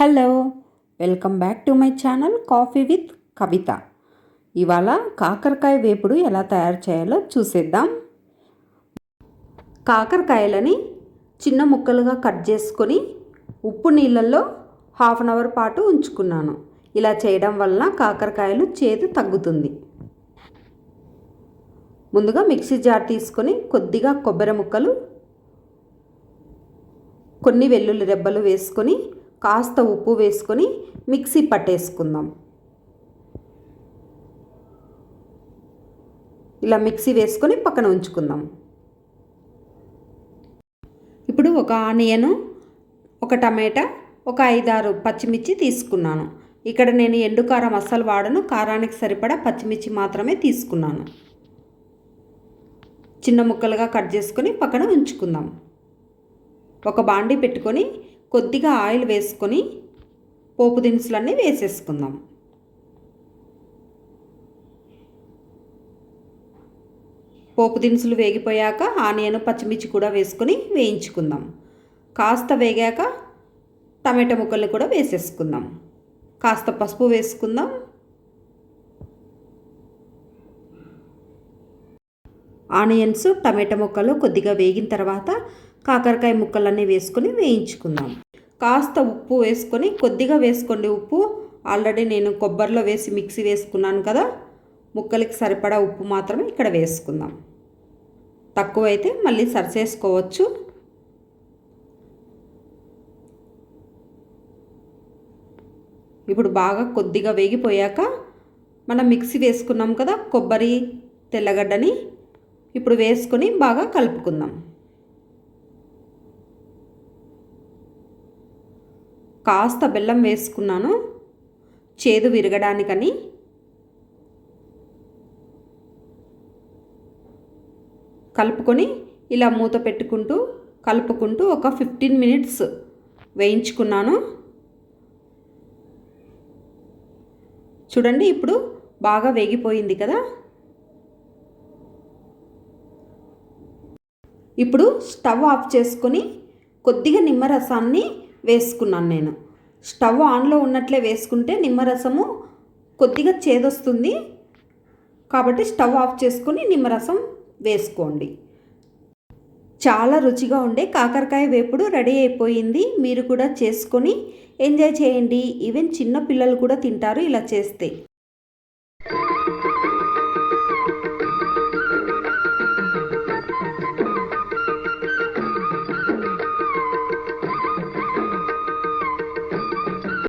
Hello welcome back to my channel coffee with Kavitha. ఇవాళ కాకరకాయ వేపుడు ఎలా తయారు చేయాలో చూసేద్దాం. కాకరకాయలని చిన్న ముక్కలుగా కట్ చేసుకొని ఉప్పు నీళ్ళల్లో హాఫ్ అన్ అవర్ పాటు ఉంచుకున్నాను. ఇలా చేయడం వలన కాకరకాయలు చేదు తగ్గుతుంది. ముందుగా మిక్సీ జార్ తీసుకొని కొద్దిగా కొబ్బరి ముక్కలు కొన్ని వెల్లుల్లి రెబ్బలు వేసుకొని కాస్త ఉప్పు వేసుకొని మిక్సీ పట్టేసుకుందాం. ఇలా మిక్సీ వేసుకొని పక్కన ఉంచుకుందాం. ఇప్పుడు ఒక ఆనియను ఒక టమాటా ఒక ఐదారు పచ్చిమిర్చి తీసుకున్నాను. ఇక్కడ నేను ఎండు కారం అస్సలు వాడను కారానికి సరిపడా పచ్చిమిర్చి మాత్రమే తీసుకున్నాను. చిన్న ముక్కలుగా కట్ చేసుకొని పక్కన ఉంచుకుందాం. ఒక బాండి పెట్టుకొని కొద్దిగా ఆయిల్ వేసుకొని పోపు దినుసులన్నీ వేసేసుకుందాం. పోపు దినుసులు వేగిపోయాక ఆనియన్ పచ్చిమిర్చి కూడా వేసుకొని వేయించుకుందాం. కాస్త వేగాక టమాటా ముక్కల్ని కూడా వేసేసుకుందాం. కాస్త పసుపు వేసుకుందాం. ఆనియన్స్ టమాటా ముక్కలు కొద్దిగా వేగిన తర్వాత కాకరకాయ ముక్కలన్నీ వేసుకొని వేయించుకుందాం. కాస్త ఉప్పు వేసుకొని కొద్దిగా వేసుకోండి ఉప్పు. ఆల్రెడీ నేను కొబ్బరిలో వేసి మిక్సీ వేసుకున్నాను కదా. ముక్కలకి సరిపడా ఉప్పు మాత్రమే ఇక్కడ వేసుకుందాం. తక్కువైతే మళ్ళీ సరిచేసుకోవచ్చు. ఇప్పుడు బాగా కొద్దిగా వేగిపోయాక మనం మిక్సీ వేసుకున్నాం కదా కొబ్బరి తెల్లగడ్డని. ఇప్పుడు వేసుకొని బాగా కలుపుకుందాం. కాస్త బెల్లం వేసుకున్నాను. చేదు విరగడానికని. కలుపుకొని ఇలా మూత పెట్టుకుంటూ కలుపుకుంటూ ఒక ఫిఫ్టీన్ మినిట్స్ వేయించుకున్నాను. చూడండి ఇప్పుడు బాగా వేగిపోయింది కదా. ఇప్పుడు స్టవ్ ఆఫ్ చేసుకొని కొద్దిగా నిమ్మరసాన్ని వేసుకున్నాను నేను. స్టవ్ ఆన్లో ఉన్నట్లే వేసుకుంటే నిమ్మరసము కొద్దిగా చేదొస్తుంది. కాబట్టి స్టవ్ ఆఫ్ చేసుకొని నిమ్మరసం వేసుకోండి. చాలా రుచిగా ఉండే కాకరకాయ వేపుడు రెడీ అయిపోయింది. మీరు కూడా చేసుకొని ఎంజాయ్ చేయండి. ఈవెన్ చిన్న పిల్లలు కూడా తింటారు ఇలా చేస్తే.